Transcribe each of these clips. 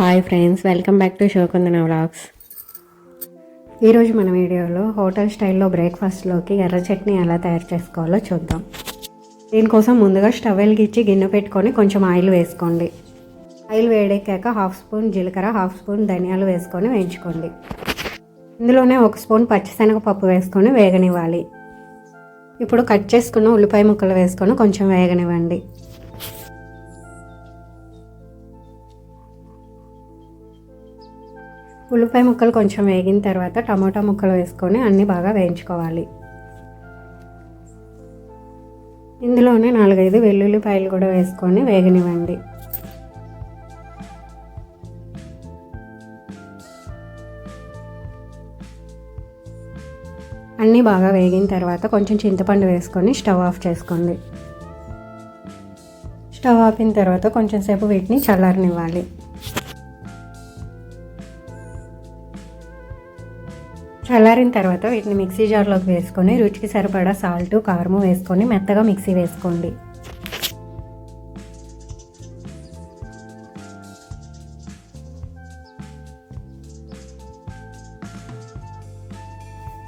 Hi friends welcome back to శోకుందన vlogs ఈరోజు మన వీడియోలో హోటల్ స్టైల్లో బ్రేక్ఫాస్ట్లోకి ఎర్ర చట్నీ ఎలా తయారు చేసుకోవాలో చూద్దాం. దీనికోసం ముందుగా స్టవ్ వెలిగించి గిన్నె పెట్టుకొని కొంచెం ఆయిల్ వేసుకోండి. ఆయిల్ వేడెక్కాక హాఫ్ స్పూన్ జీలకర్ర హాఫ్ స్పూన్ ధనియాలు వేసుకొని వేయించుకోండి. ఇందులోనే ఒక స్పూన్ పచ్చిశనగపప్పు వేసుకొని వేగనివ్వాలి. ఇప్పుడు కట్ చేసుకున్న ఉల్లిపాయ ముక్కలు వేసుకొని కొంచెం వేగనివ్వండి. ఉల్లిపాయ ముక్కలు కొంచెం వేగిన తర్వాత టమాటా ముక్కలు వేసుకొని అన్నీ బాగా వేయించుకోవాలి. ఇందులోనే నాలుగైదు వెల్లుల్లిపాయలు కూడా వేసుకొని వేగనివ్వండి. అన్నీ బాగా వేగిన తర్వాత కొంచెం చింతపండు వేసుకొని స్టవ్ ఆఫ్ చేసుకోండి. స్టవ్ ఆపిన తర్వాత కొంచెం సేపు వీటిని చల్లారనివ్వాలి. చల్లారిన తర్వాత వీటిని మిక్సీ జార్లోకి వేసుకొని రుచికి సరిపడా సాల్ట్ కారము వేసుకొని మెత్తగా మిక్సీ వేసుకోండి.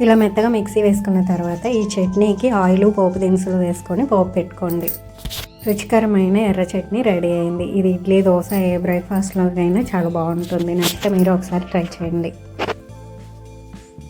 ఇలా మెత్తగా మిక్సీ వేసుకున్న తర్వాత ఈ చట్నీకి ఆయిల్ పోపు దినుసులు వేసుకొని పోపు పెట్టుకోండి. రుచికరమైన ఎర్ర చట్నీ రెడీ అయింది. ఇది ఇడ్లీ దోశ ఏ బ్రేక్ఫాస్ట్లోకైనా చాలా బాగుంటుంది. నచ్చితే మీరు ఒకసారి ట్రై చేయండి.